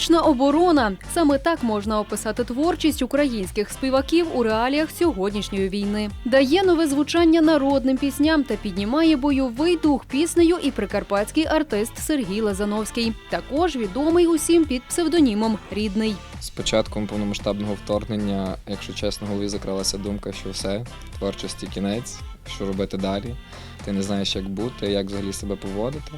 Музична оборона саме так можна описати творчість українських співаків у реаліях сьогоднішньої війни. Дає нове звучання народним пісням та піднімає бойовий дух піснею і прикарпатський артист Сергій Лазановський, також відомий усім під псевдонімом Рідний. З початком повномасштабного вторгнення, якщо чесно, голові закралася думка, що все, творчості кінець, що робити далі. Ти не знаєш, як бути, як взагалі себе поводити.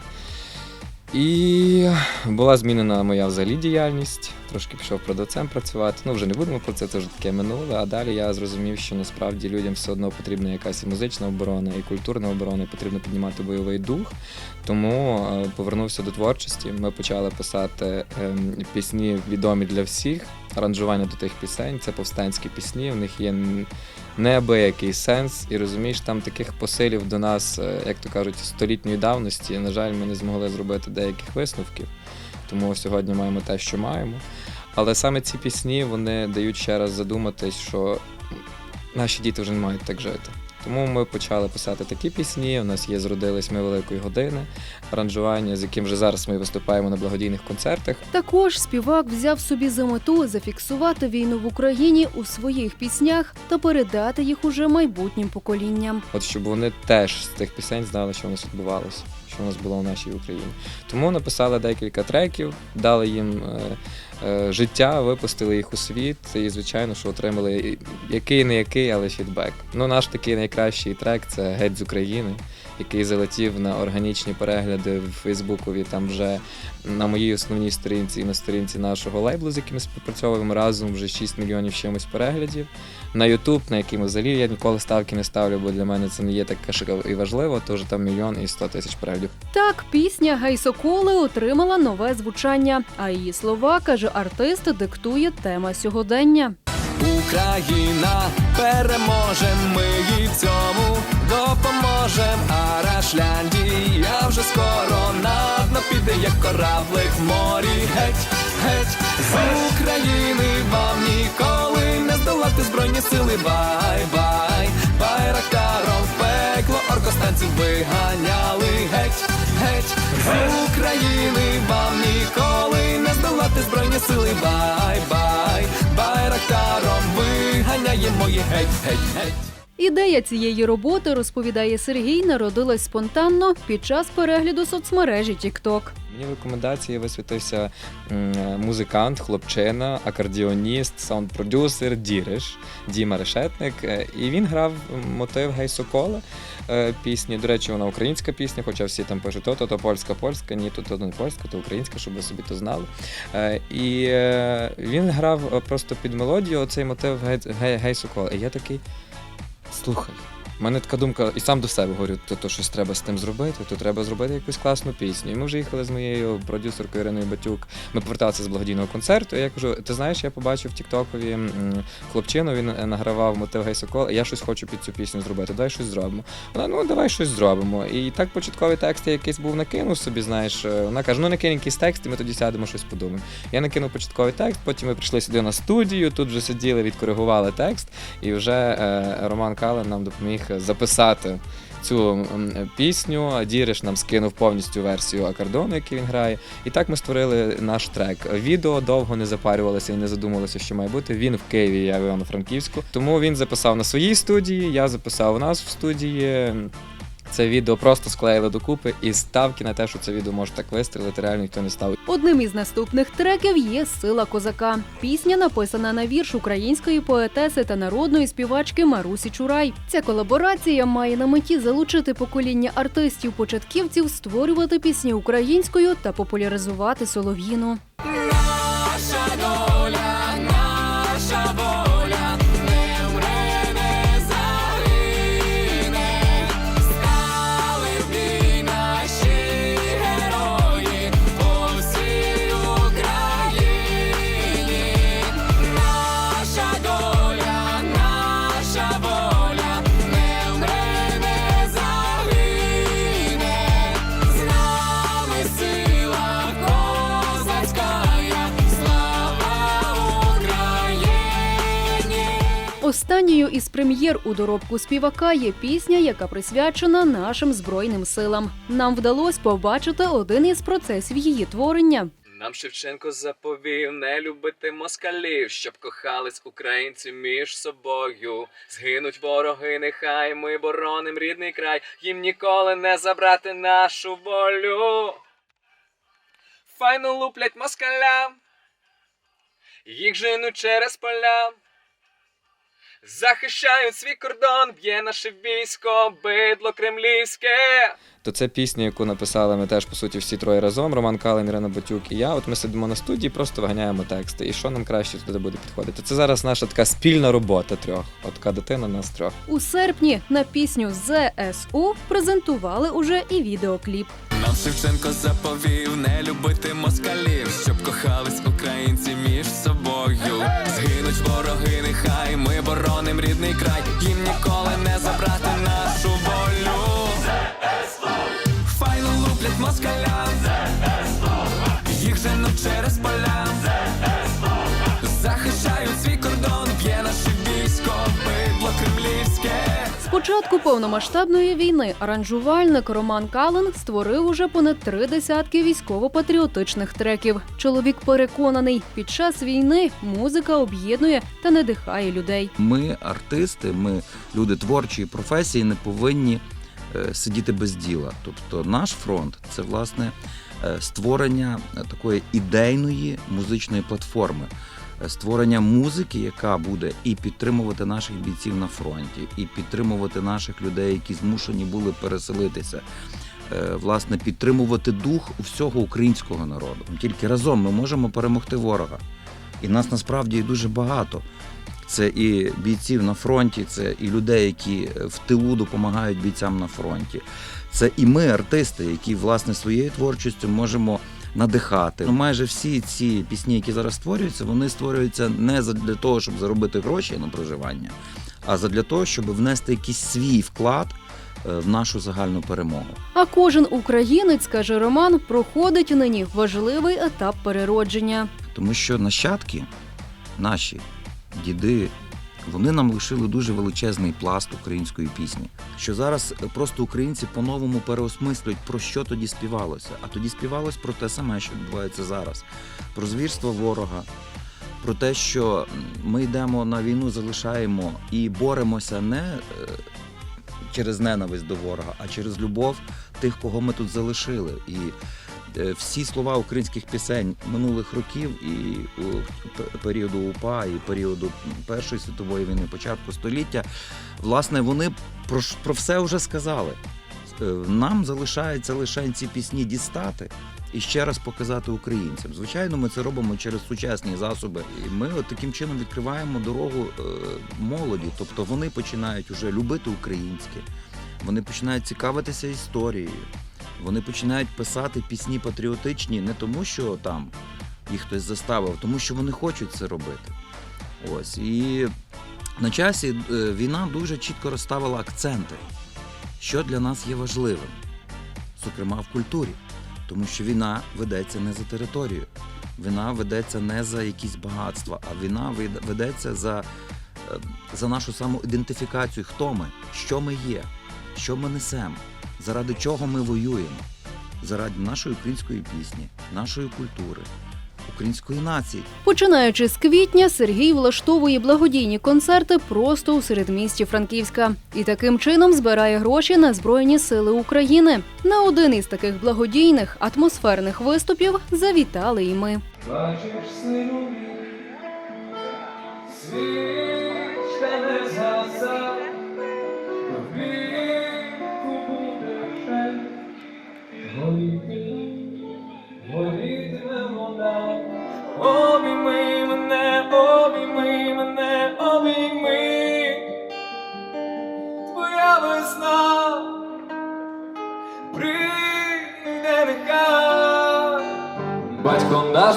І була змінена моя взагалі діяльність. Трошки пішов продавцем працювати. Ну, вже не будемо про це, це вже таке минуле. А далі я зрозумів, що насправді людям все одно потрібна якась і музична оборона, і культурна оборона, і потрібно піднімати бойовий дух. Тому е, повернувся до творчості. Ми почали писати ем, пісні відомі для всіх. Аранжування до тих пісень це повстанські пісні. В них є неабиякий сенс, і розумієш, там таких посилів до нас, е, як то кажуть, столітньої давності. На жаль, ми не змогли зробити деяких висновків. Тому сьогодні маємо те, що маємо. Але саме ці пісні вони дають ще раз задуматись, що наші діти вже не мають так жити. Тому ми почали писати такі пісні. У нас є зродились ми великої години, аранжування, з яким вже зараз ми виступаємо на благодійних концертах. Також співак взяв собі за мету зафіксувати війну в Україні у своїх піснях та передати їх уже майбутнім поколінням. От щоб вони теж з тих пісень знали, що у нас відбувалося, що у нас було в нашій Україні. Тому написали декілька треків, дали їм е, е, життя, випустили їх у світ, і звичайно, що отримали який не який, але фідбек. Ну, наш такий найкращий трек це Геть з України, який залетів на органічні перегляди в Фейсбукові. Там вже на моїй основній сторінці і на сторінці нашого лейблу, з яким ми співпрацьовуємо разом, вже 6 мільйонів чимось переглядів. На YouTube, на який ми взагалі я ніколи ставки не ставлю, бо для мене це не є таке ж і важливо, тож там мільйон і 100 тисяч переглядів. Так, пісня Гай Соколи отримала нове звучання. А її слова, каже артист, диктує тема сьогодення. Україна переможе, ми їй в цьому допоможем. А Рашляндія вже скоро на дно піде, як кораблик в морі. Геть, геть, з України вам ніколи не здолати збройні сили. Бай, бай, байрактаром пекло оркостанців виганяли. Геть, геть, з України вам ніколи не здолати збройні сили. Бай, бай, байрактаром виганяємо їх геть, геть, геть. Ідея цієї роботи, розповідає Сергій, народилась спонтанно під час перегляду соцмережі TikTok. Мені в рекомендації висвітився музикант, хлопчина, акордіоніст, саунд-продюсер Діриш Діма Решетник. Е, І він грав мотив Гей Сокола е, пісні. До речі, вона українська пісня, хоча всі там пишуть, то, то, то польська, польська, ні, то, то не польська, то українська, щоб ви собі то знали. Е, І він грав просто під мелодію оцей мотив Гей Сокола. І я такий, слухай. У мене така думка, і сам до себе говорю, то, то щось треба з тим зробити, то треба зробити якусь класну пісню. І ми вже їхали з моєю продюсеркою Іриною Батюк. Ми поверталися з благодійного концерту. І я кажу: ти знаєш, я побачив в Тіктокові хлопчину, він е, награвав мотив Гей Сокол, я щось хочу під цю пісню зробити. Давай щось зробимо. Вона, ну давай щось зробимо. І так початковий текст я якийсь був накинув собі, знаєш. е, Вона каже, ну накинь якийсь текст, і ми тоді сядемо щось подумаємо. Я накинув початковий текст, потім ми прийшли сюди на студію, тут вже сиділи, відкоригували текст, і вже е, Роман Кален нам допоміг записати цю пісню. Діриш нам скинув повністю версію акордону, який він грає. І так ми створили наш трек. Відео довго не запарювалося і не задумувалося, що має бути. Він в Києві, я в Івано-Франківську. Тому він записав на своїй студії, я записав у нас в студії. Це відео просто склеїли докупи, і ставки на те, що це відео може так вистрілити, реально ніхто не ставив. Одним із наступних треків є Сила козака. Пісня написана на вірш української поетеси та народної співачки Марусі Чурай. Ця колаборація має на меті залучити покоління артистів-початківців, створювати пісні українською та популяризувати солов'їну. Останньою із прем'єр у доробку співака є пісня, яка присвячена нашим збройним силам. Нам вдалося побачити один із процесів її творення. Нам Шевченко заповів не любити москалів, щоб кохались українці між собою. Згинуть вороги, нехай ми бороним рідний край, їм ніколи не забрати нашу волю. Файно луплять москалям, їх женуть через поля. Захищають свій кордон, б'є наше військо, бидло кремлівське. То це пісня, яку написали ми теж по суті всі троє разом. Роман Калин, Ірина Батюк і я. От ми сидимо на студії, просто виганяємо тексти. І що нам краще туди буде підходити? Це зараз наша така спільна робота трьох. От така дитина нас трьох. У серпні на пісню ЗСУ презентували уже і відеокліп. Шевченко заповів не любити москалів, щоб кохались українці між собою. Згинуть вороги, нехай ми бороним рідний край, їм ніколи не забрати нашу волю. Файно луплять москалям, їх женуть через поля. Початку повномасштабної війни аранжувальник Роман Кален створив уже понад три десятки військово-патріотичних треків. Чоловік переконаний, під час війни музика об'єднує та надихає людей. Ми, артисти, ми люди творчої професії, не повинні е, сидіти без діла. Тобто, наш фронт це власне е, створення е, такої ідейної музичної платформи. Е, Створення музики, яка буде і підтримувати наших бійців на фронті, і підтримувати наших людей, які змушені були переселитися, е, власне, підтримувати дух всього українського народу. Тільки разом ми можемо перемогти ворога. І нас насправді дуже багато. Це і бійців на фронті, це і людей, які в тилу допомагають бійцям на фронті. Це і ми, артисти, які власне своєю творчістю можемо надихати. Ну, майже всі ці пісні, які зараз створюються, вони створюються не за- для того, щоб заробити гроші на проживання, а для того, щоб внести якийсь свій вклад е, в нашу загальну перемогу. А кожен українець, каже Роман, проходить нині важливий етап переродження. Тому що нащадки, наші діди, вони нам лишили дуже величезний пласт української пісні. Що зараз е, просто українці по-новому переосмислюють, про що тоді співалося. А тоді співалось про те саме, що відбувається зараз: про звірство ворога. Про те, що ми йдемо на війну, залишаємо і боремося не е, через ненависть до ворога, а через любов тих, кого ми тут залишили. І всі слова українських пісень минулих років і періоду УПА, і періоду Першої світової війни, початку століття, власне, вони про, про все вже сказали. Е, Нам залишається лише ці пісні дістати. І ще раз показати українцям. Звичайно, ми це робимо через сучасні засоби. І ми от таким чином відкриваємо дорогу е, молоді. Тобто вони починають уже любити українське, вони починають цікавитися історією, вони починають писати пісні патріотичні не тому, що там їх хтось заставив, тому що вони хочуть це робити. Ось і на часі е, війна дуже чітко розставила акценти, що для нас є важливим, зокрема в культурі. Тому що війна ведеться не за територію, війна ведеться не за якісь багатства, а війна ведеться за, е, за нашу самоідентифікацію, хто ми, що ми є, що ми несемо, заради чого ми воюємо, заради нашої української пісні, нашої культури, української нації. Починаючи з квітня, Сергій влаштовує благодійні концерти просто у середмісті Франківська і таким чином збирає гроші на Збройні Сили України. На один із таких благодійних атмосферних виступів завітали і ми. Бачиш, сину,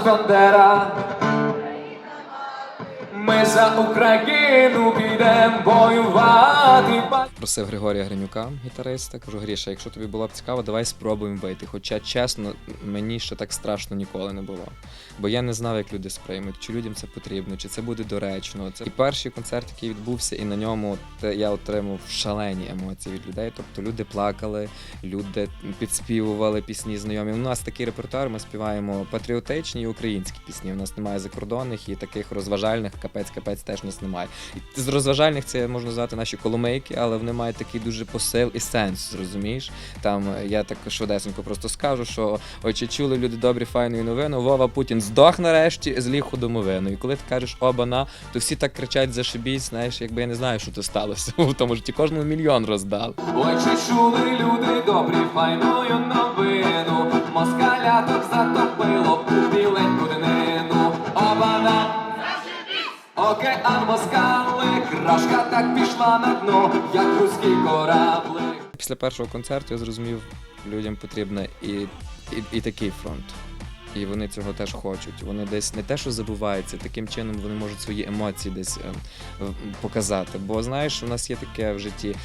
нехай. Батько за Україну підемо воювати. Просив Григорія Гринюка, гітариста. Кажу, Гріша, якщо тобі було б цікаво, давай спробуємо вийти. Хоча, чесно, мені ще так страшно ніколи не було. Бо я не знав, як люди сприймуть, чи людям це потрібно, чи це буде доречно. Це і перший концерт, який відбувся, і на ньому я отримав шалені емоції від людей. Тобто люди плакали, люди підспівували пісні знайомі. У нас такий репертуар, ми співаємо патріотичні і українські пісні. У нас немає закордонних і таких розважальних капець-капець теж нас немає. І з розважальних це можна назвати наші коломийки, але вони мають такий дуже посил і сенс, зрозумієш? Там е, я так швидесенько просто скажу, що ой, чи чули люди добрі файну новину. Вова Путін здох нарешті з ліху домовину. І коли ти кажеш обана, то всі так кричать зашибісь, знаєш, якби я не знаю, що то сталося. В тому житті кожному мільйон роздали. Ой, чи чули люди добрі файною новину, москаля так затопило у біленьку днину. Обана! Океан москали, крашка так пішла на дно, як руський кораблик. Після першого концерту я зрозумів, людям потрібен і, і, і такий фронт. І вони цього теж хочуть. Вони десь не те, що забуваються, таким чином вони можуть свої емоції десь е, показати. Бо знаєш, у нас є таке в житті,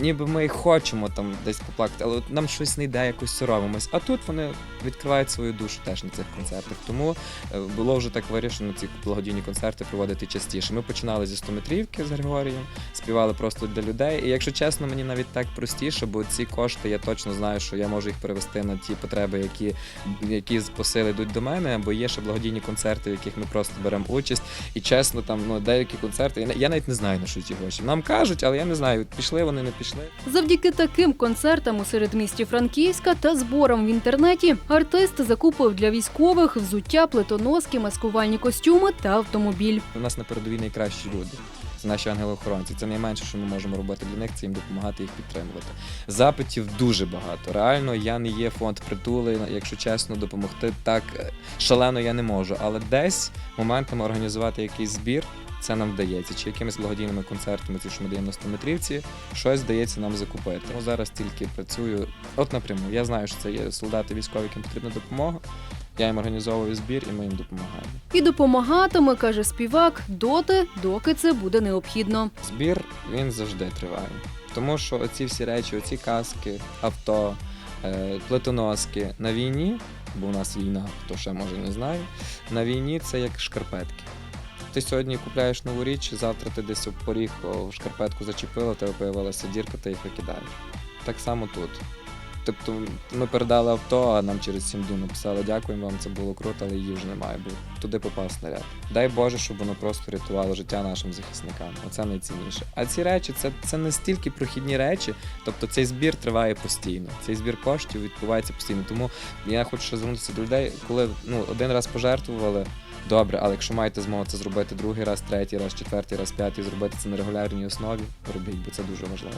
ніби ми і хочемо там десь поплакати, але от нам щось не йде, якось соромимось. А тут вони відкривають свою душу теж на цих концертах. Тому е, було вже так вирішено ці благодійні концерти проводити частіше. Ми починали зі 100-метрівки з Григорієм, співали просто для людей. І якщо чесно, мені навіть так простіше, бо ці кошти я точно знаю, що я можу їх перевести на ті потреби, які, які посили йдуть до мене, бо є ще благодійні концерти, в яких ми просто беремо участь. І чесно, там ну деякі концерти, я, навіть не знаю на що ті гроші. Нам кажуть, але я не знаю, пішли вони, не пішли. Завдяки таким концертам у середмісті Франківська та зборам в інтернеті артист закупив для військових взуття, плитоноски, маскувальні костюми та автомобіль. У нас на передовій найкращі люди. Наші ангели-охоронці. Це найменше, що ми можемо робити для них, це їм допомагати їх підтримувати. Запитів дуже багато. Реально, я не є фонд притули, якщо чесно, допомогти так е, шалено я не можу. Але десь моментами організувати якийсь збір. Це нам вдається, чи якимись благодійними концертами, ті, що ми даємо на 100-метрівці, щось вдається нам закупити. Тому зараз тільки працюю. От напряму. Я знаю, що це є солдати військові, яким потрібна допомога. Я їм організовую збір і ми їм допомагаємо. І допомагатиме, каже співак, доти, доки це буде необхідно. Збір він завжди триває. Тому що оці всі речі, оці каски, авто, е, плитоноски на війні, бо у нас війна, хто ще може не знає, на війні це як шкарпетки. Ти сьогодні купляєш нову річ, завтра ти десь поріг о, шкарпетку зачепила, в тебе появилася дірка, ти їх викидаєш. Так само тут. Тобто ми передали авто, а нам через сім днів написали дякуємо вам, це було круто, але її вже немає, бо туди попав снаряд. Дай Боже, щоб воно просто рятувало життя нашим захисникам. Оце найцінніше. А ці речі це, це не стільки прохідні речі, тобто цей збір триває постійно. Цей збір коштів відбувається постійно. Тому я хочу звернутися до людей, коли ну, один раз пожертвували. Добре, але якщо маєте змогу це зробити другий раз, третій раз, четвертий раз, п'ятий, зробити це на регулярній основі, робіть, бо це дуже важливо.